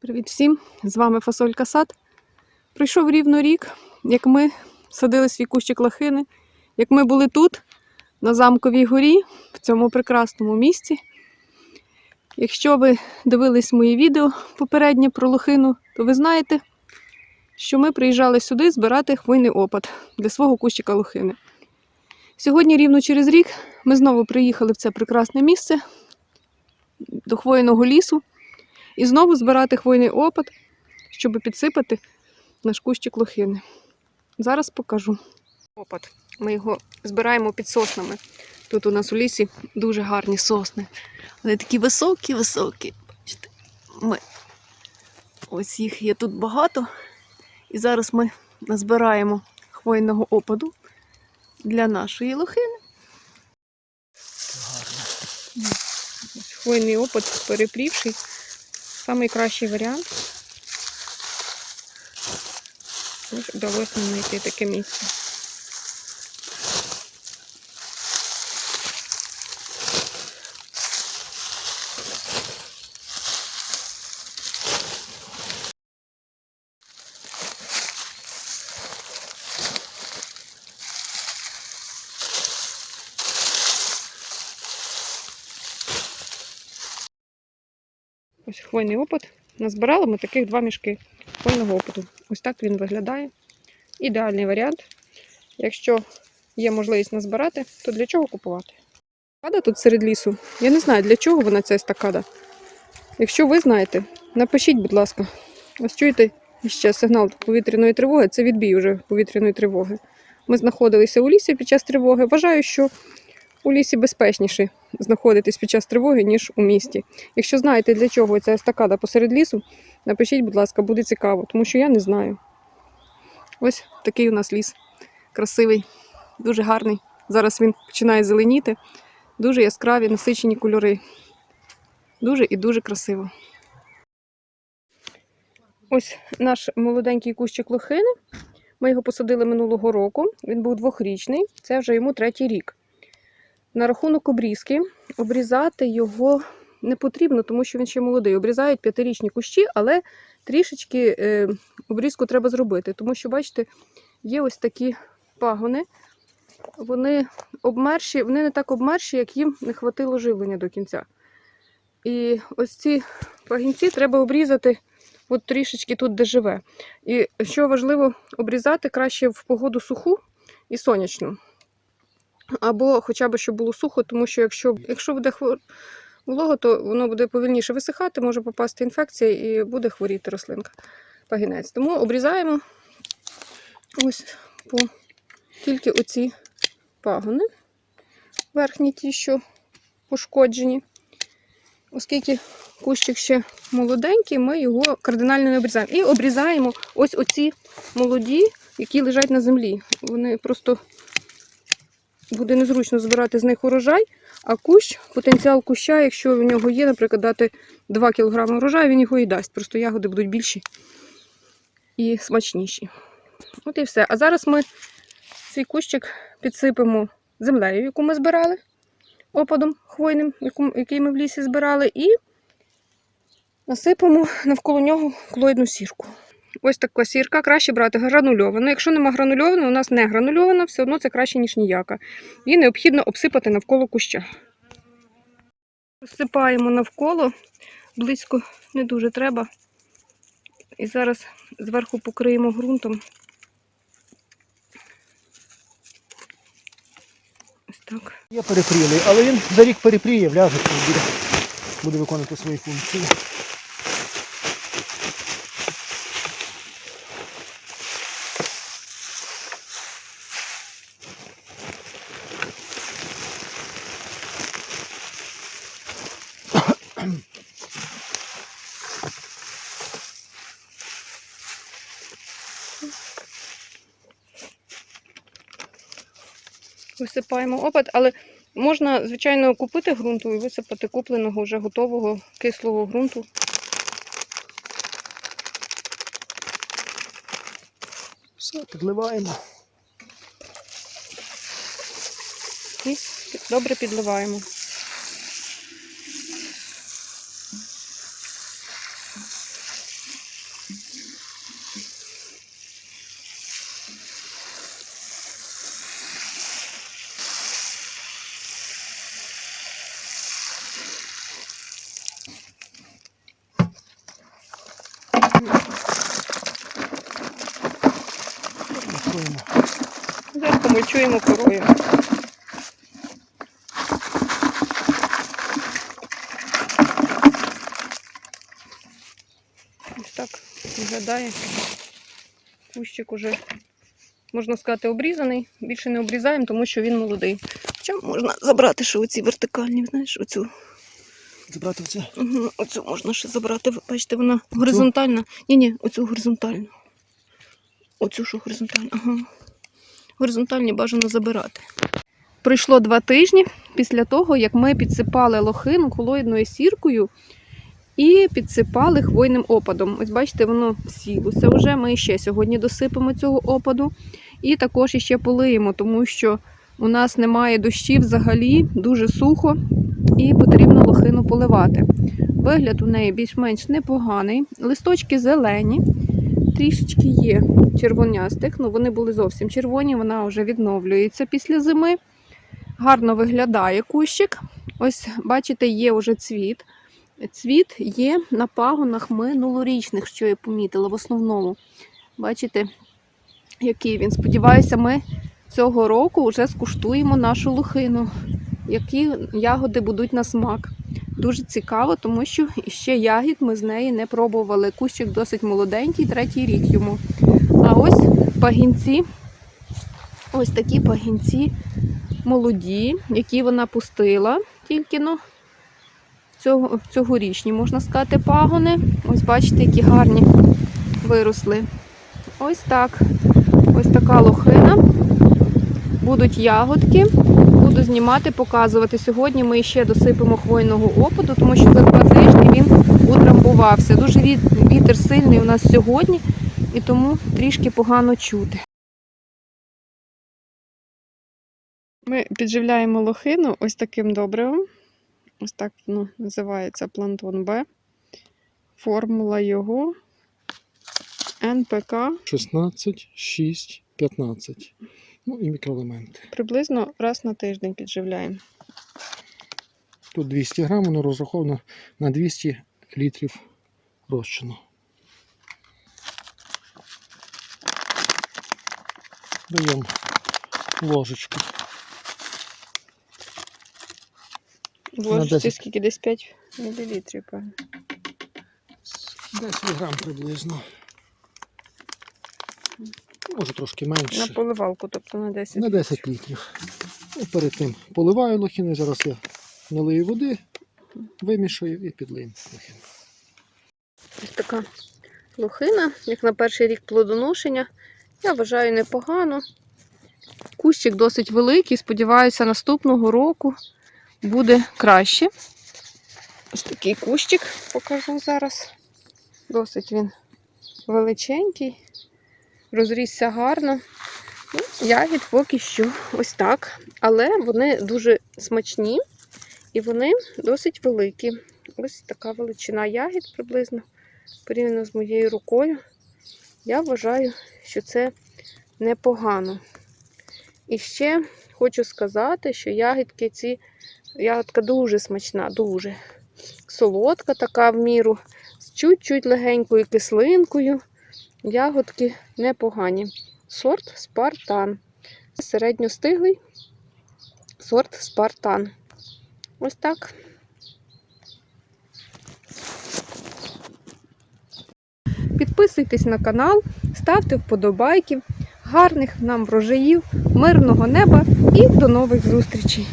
Привіт всім! З вами Фасолька Сад. Пройшов рівно рік, як ми садили свій кущик лохини, як ми були тут, на замковій горі, в цьому прекрасному місці. Якщо ви дивились мої відео попереднє про лохину, то ви знаєте, що ми приїжджали сюди збирати хвойний опад для свого кущика лохини. Сьогодні, рівно через рік, ми знову приїхали в це прекрасне місце до хвойного лісу. І знову збирати хвойний опад, щоб підсипати наш кущик лохини. Зараз покажу. Опад. Ми його збираємо під соснами. Тут у нас у лісі дуже гарні сосни. Вони такі високі, високі. Бачите, ми... Ось їх є тут багато. І зараз ми назбираємо хвойного опаду для нашої лохини. Хвойний опад перепрівший. Самий кращий варіант. Вдалося нам знайти таке місце. Ось хвойний опад. Назбирали ми таких два мішки хвойного опаду. Ось так він виглядає. Ідеальний варіант. Якщо є можливість назбирати, то для чого купувати? Стакада тут серед лісу. Я не знаю, для чого вона ця стакада. Якщо ви знаєте, напишіть, будь ласка. Ось чуєте ще сигнал повітряної тривоги, це відбій уже повітряної тривоги. Ми знаходилися у лісі під час тривоги. Вважаю, що у лісі безпечніше знаходитись під час тривоги, ніж у місті. Якщо знаєте, для чого ця естакада посеред лісу, напишіть, будь ласка, буде цікаво, тому що я не знаю. Ось такий у нас ліс. Красивий, дуже гарний. Зараз він починає зеленіти. Дуже яскраві, насичені кольори. Дуже і дуже красиво. Ось наш молоденький кущик лохини. Ми його посадили минулого року. Він був двохрічний, це вже йому третій рік. На рахунок обрізки, обрізати його не потрібно, тому що він ще молодий. Обрізають п'ятирічні кущі, але трішечки е, обрізку треба зробити, тому що, бачите, є ось такі пагони. Вони обмерші, вони не так обмерші, як їм не хватило живлення до кінця. І ось ці пагінці треба обрізати от трішечки тут, де живе. І що важливо, обрізати краще в погоду суху і сонячну. Або хоча б щоб було сухо, тому що якщо, якщо буде хвор... волого, то воно буде повільніше висихати, може попасти інфекція і буде хворіти рослинка, пагінець. Тому обрізаємо ось по тільки оці пагони, верхні ті, що пошкоджені. Оскільки кущик ще молоденький, ми його кардинально не обрізаємо. І обрізаємо ось оці молоді, які лежать на землі. Вони просто буде незручно збирати з них урожай, а кущ, потенціал куща, якщо в нього є, наприклад, дати 2 кг урожаю, він його і дасть. Просто ягоди будуть більші і смачніші. От і все. А зараз ми цей кущик підсипемо землею, яку ми збирали, опадом хвойним, який ми в лісі збирали, і насипемо навколо нього клоїдну сірку. Ось така сірка, краще брати гранульовану. Якщо нема гранульованої, у нас не гранульована, все одно це краще, ніж ніяка. Її необхідно обсипати навколо куща. Розсипаємо навколо, близько не дуже треба. І зараз зверху покриємо ґрунтом. Ось так. Є перепрілий, але він за рік перепріє, вляже буде виконувати свої функції. Висипаємо опад, але можна, звичайно, купити ґрунту і висипати купленого вже готового кислого ґрунту. Все, підливаємо. І добре підливаємо. Накроємо. Зверху мульчуємо корою. Ось так виглядає. Кущик уже, можна сказати, обрізаний. Більше не обрізаємо, тому що він молодий. Хоча можна забрати ще оці вертикальні, знаєш, оцю, Забрати оце. Угу, оцю можна ще забрати. Бачите, вона горизонтальна. Ні, ні, оцю горизонтальну. Оцю що горизонтальну. Ага. Горизонтальні бажано забирати. Пройшло два тижні після того, як ми підсипали лохину колоїдною сіркою і підсипали хвойним опадом. Ось бачите, воно сілося вже. Ми ще сьогодні досипемо цього опаду. І також іще полиємо, тому що у нас немає дощів взагалі, дуже сухо, і потрібно лохину поливати. Вигляд у неї більш-менш непоганий. Листочки зелені, трішечки є червонястих. Ну, вони були зовсім червоні, вона вже відновлюється після зими. Гарно виглядає кущик. Ось, бачите, є вже цвіт. Цвіт є на пагонах минулорічних, що я помітила в основному. Бачите, який він. Сподіваюся, ми цього року вже скуштуємо нашу лохину, які ягоди будуть на смак. Дуже цікаво, тому що ще ягід ми з неї не пробували. Кущик досить молоденький, третій рік йому. А ось пагінці, ось такі пагінці молоді, які вона пустила тільки ну, цього, цьогорічні, можна сказати, пагони. Ось бачите, які гарні виросли. Ось так. Ось така лохина. Будуть ягодки. Буду знімати, показувати. Сьогодні ми ще досипемо хвойного опаду, тому що за два тижні він утрамбувався. Дуже вітер сильний у нас сьогодні, і тому трішки погано чути. Ми підживляємо лохину ось таким добривом. Ось так воно називається плантон Б. Формула його НПК 16, 6, 15. Ну і мікроелементи. приблизно раз на тиждень підживляємо. Тут 200 грам, воно розраховано на 200 літрів розчину. Даємо ложечку. В ложечці скільки десь 5 мл, певно. 10 грам приблизно. Може трошки менше. На поливалку, тобто на 10. На 10 літрів. І перед тим поливаю лохини. Зараз я налию води, вимішаю і підлию лохину. Ось така лохина, як на перший рік плодоношення. Я вважаю непогано. Кущик досить великий. Сподіваюся, наступного року буде краще. Ось такий кущик покажу зараз. Досить він величенький, розрісся гарно. Ну, ягід поки що ось так. Але вони дуже смачні і вони досить великі. Ось така величина ягід приблизно порівняно з моєю рукою. Я вважаю, що це непогано. І ще хочу сказати, що ягідки ці, ягодка дуже смачна, дуже солодка така в міру, з чуть-чуть легенькою кислинкою. Ягодки непогані. Сорт Спартан. Середньостиглий сорт Спартан. Ось так. Підписуйтесь на канал, ставте вподобайки, гарних нам врожаїв, мирного неба і до нових зустрічей!